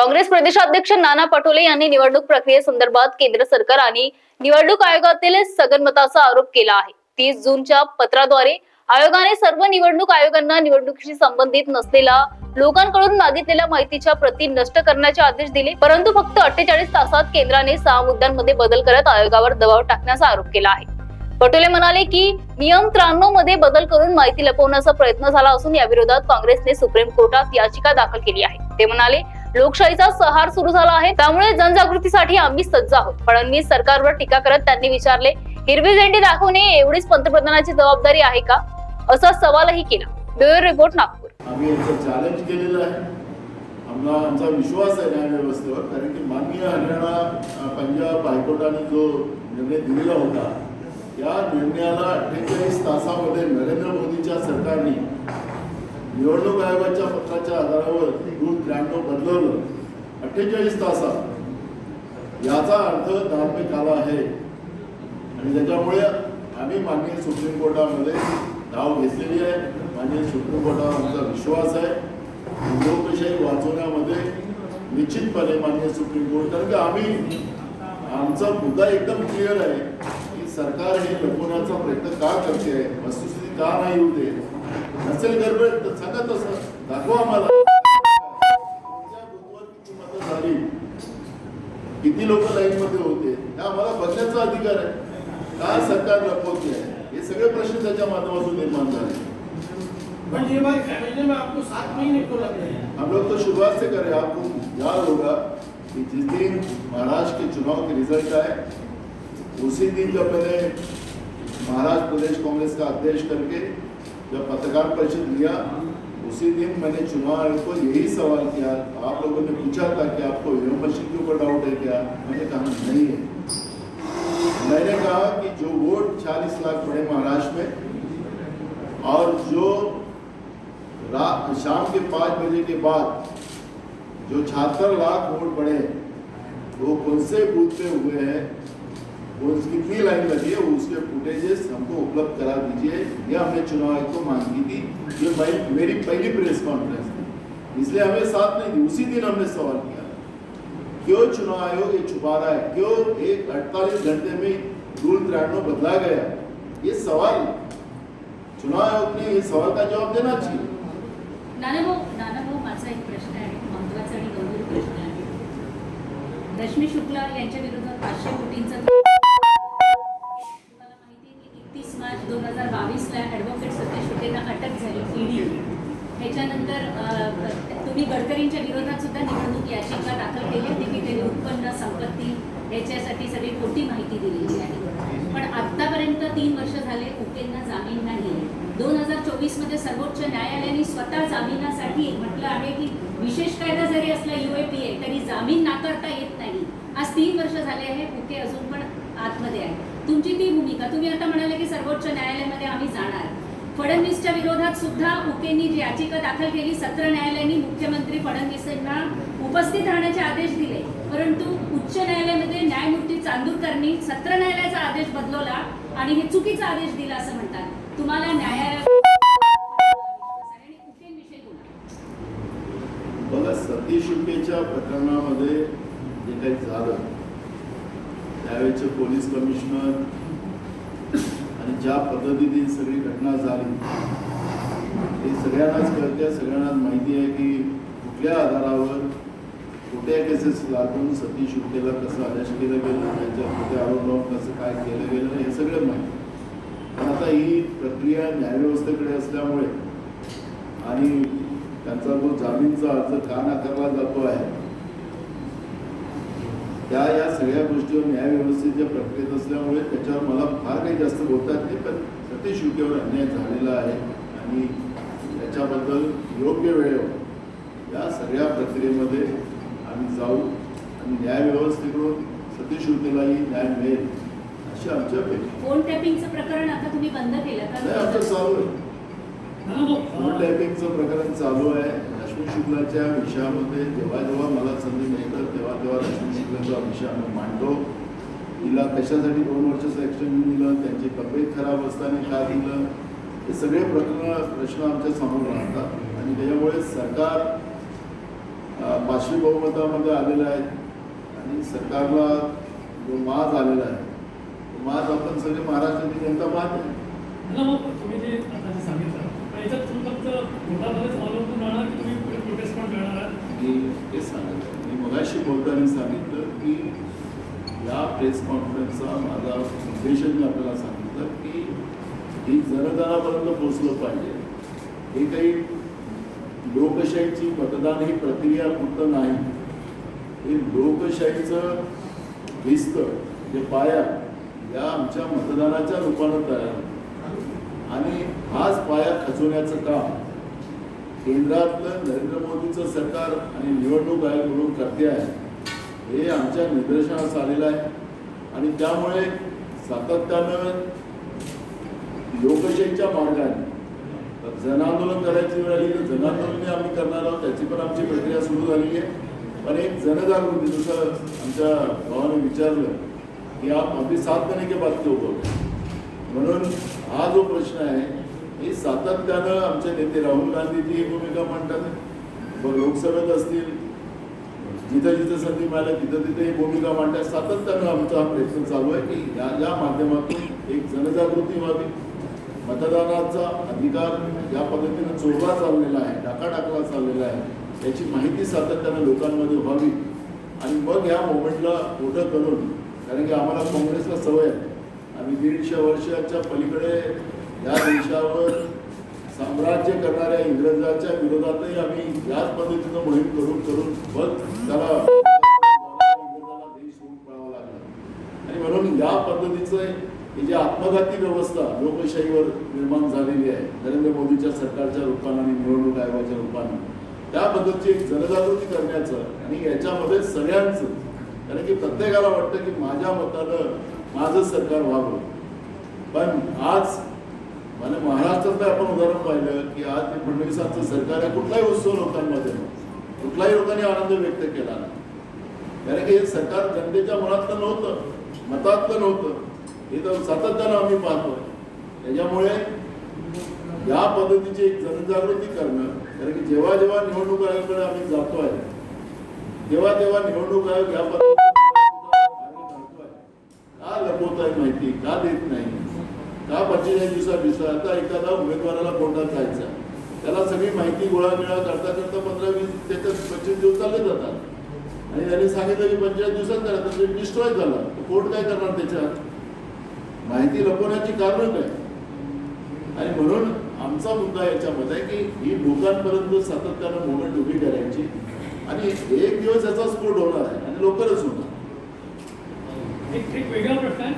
काँग्रेस प्रदेशाध्यक्ष नाना पटोले यांनी निवडणूक प्रक्रियेसंदर्भात केंद्र सरकार आणि निवडणूक आयोगातील सगनमताचा आरोप केला आहे. तीस जूनच्या पत्राद्वारे आयोगाने सर्व निवडणूक आयोगांना निवडणुकीशी संबंधित नसलेला लोकांकडून मागितलेल्या माहितीच्या प्रती नष्ट करण्याचे आदेश दिले परंतु फक्त अठ्ठेचाळीस तासात केंद्राने सहा मुद्द्यांमध्ये बदल करत आयोगावर दबाव टाकण्याचा आरोप केला आहे. पटोले म्हणाले की नियम त्र्याण्णवमध्ये बदल करून माहिती लपवण्याचा प्रयत्न झाला असून या विरोधात काँग्रेसने सुप्रीम कोर्टात याचिका दाखल केली आहे. ते म्हणाले लोकशाहीचा सहार सुरू झाला आहे. त्यामुळे जनजागृतीसाठी आम्ही सज्ज आहोत. फडणवीस सरकारवर टीका करत त्यांनी विचारले हिरवी झेंडी दाखवणे एवढीच पंतप्रधानाची जबाबदारी आहे का? असा सवालही केला. Bureau report Nagpur. आम्ही चॅलेंज केलेलं आहे. आम्हाला आमचा विश्वास आहे न्याय व्यवस्थेवर कारण की माननीय हरियाणा पंजाब हायकोर्टाने जो निर्णय दिलेला होता या निर्णयाला अठ्ठेचाळीस तासामध्ये नरेंद्र मोदीच्या सरकारने निवडणूक आयोगाच्या पत्राच्या आधारावर रूट त्र्याण्णव बदलवलं अठ्ठेचाळीस तासात. याचा अर्थ धार्मिक आला आहे. आणि त्याच्यामुळे आम्ही माननीय सुप्रीम कोर्टामध्ये धाव घेतलेली आहे. माननीय सुप्रीम कोर्टावर आमचा विश्वास आहे. लोकशाही वाचवण्यामध्ये निश्चितपणे माननीय सुप्रीम कोर्ट कारण की आम्ही आमचा मुद्दा एकदम क्लिअर आहे की सरकार हे लपवण्याचा प्रयत्न का करते आहे? वस्तुस्थिती का नाही होते नसेल गडबड तर सांगा तसं. दाखवा आम्हाला. किती मतं झाली? किती लोक लाईन मध्ये होते? हे आम्हाला बघण्याचा अधिकार आहे. काय सरकार लपवते हे सगळे प्रश्न त्याच्या माध्यमातून निर्माण झाले. बट ये बात समझने में आपको सात महीने हम लोग तो शुरुआत से करें आपको याद होगा कि जिस दिन महाराष्ट्र के चुनाव के रिजल्ट आए उसी दिन जब मैंने महाराष्ट्र प्रदेश कांग्रेस का अध्यक्ष करके जब पत्रकार परिषद लिया, उसी दिन मैंने चुनाव आयोग को यही सवाल किया, आप लोगों ने पूछा था कि आपको ईवीएम मशीन के ऊपर डाउट है क्या? मैंने कहा, नहीं है। मैंने कहा कि जो वोट 40 लाख पड़े महाराष्ट्र में, और जो रात शाम के पाँच बजे के बाद जो छहत्तर लाख वोट पड़े, वो कौन से बूथ पे हुए हैं? वो कितनी लाइन लगी है उसके फुटेजेस हमको उपलब्ध करा दीजिए। ये हमने चुनाव आयोग को मांग की थी। ये मैं- मेरी पहली प्रेस कॉन्फ्रेंस थी। इसलिए हमें साथ नहीं दी उसी दिन हमने सवाल किया। क्यों चुनाव आयोग ये छुपा रहा है? क्यों एक अड़तालीस घंटे में रूल त्र्याण्णव बदला गया? ये सवाल। चुनाव आयोग ने ये सवाल का जवाब देना चाहिए। नानाभाऊ नानाभाऊ माझा एक प्रश्न आहे, महत्वाचा गंभीर प्रश्न आहे. रश्मी शुक्ला यांच्या विरोधात पाचशे याच्यासाठी सगळी खोटी माहिती दिलेली आहे. पण आतापर्यंत तीन वर्ष झाले उकेंना जामीन नाही दोन हजार चोवीसमध्ये सर्वोच्च न्यायालयाने स्वतः जामिनासाठी म्हटलं आहे की विशेष कायदा जरी असला यू ए पी ए तरी जामीन नाकारता येत नाही. आज तीन वर्ष झाले आहे उके अजून पण आतमध्ये आहे. तुमची ती भूमिका तुम्ही आता म्हणाले की सर्वोच्च न्यायालयामध्ये आम्ही जाणार. फडणवीसच्या विरोधात सुद्धा उकेंनी जी याचिका दाखल केली सत्र न्यायालयाने मुख्यमंत्री फडणवीसांना उपस्थित राहण्याचे आदेश दिले. परंतु उच्च न्यायालयामध्ये न्यायमूर्ती चांदूरकरनी सत्र न्यायालयाचा आदेश बदलवला आणि हे चुकीचा आदेश दिला असं म्हणतात. तुम्हाला न्यायालयात बघा सतीश शुक्लेच्या प्रकरणामध्ये जे काही झालं त्यावेळेचे पोलीस कमिशनर आणि ज्या पद्धतीने सगळी घटना झाली ते सगळ्यांनाच कळते सगळ्यांनाच माहिती आहे की कुठल्या आधारावर कुठे केसेस लागून सतीश शुक्लेला कसं अरेस्ट केलं गेलं? त्यांच्या कुठे आरोप लावून कसं काय केलं गेलं? हे सगळं माहिती. पण आता ही प्रक्रिया न्यायव्यवस्थेकडे असल्यामुळे आणि त्यांचा जो जामीनचा अर्ज का नाकारला जातो आहे त्या या सगळ्या गोष्टीवर न्यायव्यवस्थेच्या प्रक्रियेत असल्यामुळे त्याच्यावर मला फार काही जास्त बोलतात नाही पण सतीश युकेवर अन्याय झालेला आहे आणि त्याच्याबद्दल योग्य वेळेवर या सगळ्या प्रक्रियेमध्ये आम्ही जाऊ आणि न्यायव्यवस्थेकडून सतीश युकेलाही न्याय मिळेल अशी आमची अपेक्षा फोन टॅपिंगचं प्रकरण आता तुम्ही बंद केलं नाही आमचं का चालू आहे. फोन टॅपिंगचं प्रकरण चालू आहे. रश्मी शुक्लाच्या विषयामध्ये जेव्हा जेव्हा मला संधी मिळतं तेव्हा तेव्हा रश्मी शुक्लाचा विषय आम्ही मांडतो. तिला कशासाठी दोन वर्षाचं एक्सटेन्शन दिलं त्यांची तब्येत खराब असताना का दिलं हे सगळे प्रकरण प्रश्न आमच्यासमोर राहतात. आणि त्याच्यामुळे सरकार पाचवी बहुमतामध्ये आलेला आहे आणि सरकारला जो माज आलेला आहे तो माज आपण सगळे महाराष्ट्राची जनता पाहते मग तुम्ही जे आता जे सांगितलं पण याच्यात तुम्ही फक्त कोर्टामध्येच अवलंबून राहणार की तुम्ही पुढे प्रोटेस्ट पण करणार आहात? मी हे सांगितलं मी मगाशी बोलताना सांगितलं की या प्रेस कॉन्फरन्सचा माझा उद्देश मी आपल्याला सांगितलं की ही जनगणापर्यंत पोचलं पाहिजे. हे काही लोकशाहीची मतदान ही प्रक्रिया फक्त नाही. हे लोकशाहीचं भिस्त जे पाया या आमच्या मतदानाच्या रूपानं तयार आणि हाच पाया खचवण्याचं काम केंद्रातलं नरेंद्र मोदीचं सरकार आणि निवडणूक आयोग म्हणून करते आहे हे आमच्या निदर्शनास आलेलं आहे. आणि त्यामुळे सातत्यानं लोकशाहीच्या मार्गाने जनआंदोलन करायची वेळ आली तर जनआंदोलने आम्ही करणार आहोत त्याची पण आमची प्रक्रिया सुरू झालेली आहे. पण एक जनजागृती जसं आमच्या भावाने विचारलं की आप अभी सात महिने के बाद क्यों म्हणून हा जो प्रश्न आहे हे सातत्यानं आमचे नेते राहुल गांधी ही भूमिका मांडतात. लोकसभेत असतील जिथं जिथं संधी मिळाल्या तिथं तिथे ही भूमिका मांडतात. सातत्यानं आमचा हा प्रयत्न चालू आहे. की या या माध्यमातून एक जनजागृती व्हावी मतदानाचा अधिकार या पद्धतीनं चोरला चाललेला आहे टाकाटाकला चाललेला आहे याची माहिती सातत्यानं लोकांमध्ये व्हावी. आणि मग या मोमेंटला मोठं करून कारण की आम्हाला काँग्रेसला सवय आहे. आम्ही दीडशे वर्षाच्या पलीकडे या देशावर साम्राज्य करणाऱ्या इंग्रजाच्या विरोधातही आम्ही याच पद्धतीनं मोहीम करून करून मग त्याला इंग्रजाला देश होऊन पळावा लागला. आणि म्हणून या पद्धतीचं ही जी आत्मघाती व्यवस्था लोकशाहीवर निर्माण झालेली आहे नरेंद्र मोदीच्या सरकारच्या रूपानं आणि निवडणूक आयोगाच्या रूपानं त्या पद्धतीची एक जनजागृती करण्याचं आणि याच्यामध्ये सगळ्यांचं कारण की प्रत्येकाला वाटतं की माझ्या मतानं माझं सरकार व्हावं. पण आज म्हणजे महाराष्ट्रातलं आपण उदाहरण पाहिलं की आज ते फडणवीसांचं सरकार आहे कुठलाही उत्सव लोकांमध्ये कुठलाही कुठल्याही लोकांनी आनंद व्यक्त केला नाही. कारण की हे सरकार जनतेच्या मनातलं नव्हतं मतातलं नव्हतं. हे तर सातत्यानं आम्ही पाहतोय. त्याच्यामुळे या पद्धतीची एक जनजागृती करणं कारण की जेव्हा जेव्हा निवडणूक आयोगाकडे आम्ही जातोय तेव्हा तेव्हा निवडणूक आयोग या पद्धतीने का लपवत आहे माहिती का देत नाही का पंचेचाळीस दिवसात दिवसा आता एखादा उमेदवाराला कोर्टात जायचा त्याला सगळी माहिती गोळा मिळा करता करता पंधरा वीस त्याच्यात पंचवीस दिवस चालले जातात. आणि त्यांनी सांगितलं की पंचेचाळीस दिवसात करा तर डिस्ट्रॉय झाला. कोर्ट काय करणार त्याच्यात? माहिती लपवण्याची कारण काय आणि म्हणून आमचा मुद्दा याच्यामध्ये आहे की ही लोकांपर्यंत सातत्यानं मुवमेंट उभी करायची आणि एक दिवस याचा स्फोट होणार आहे आणि लवकरच होणार. एक वेगळा प्रश्न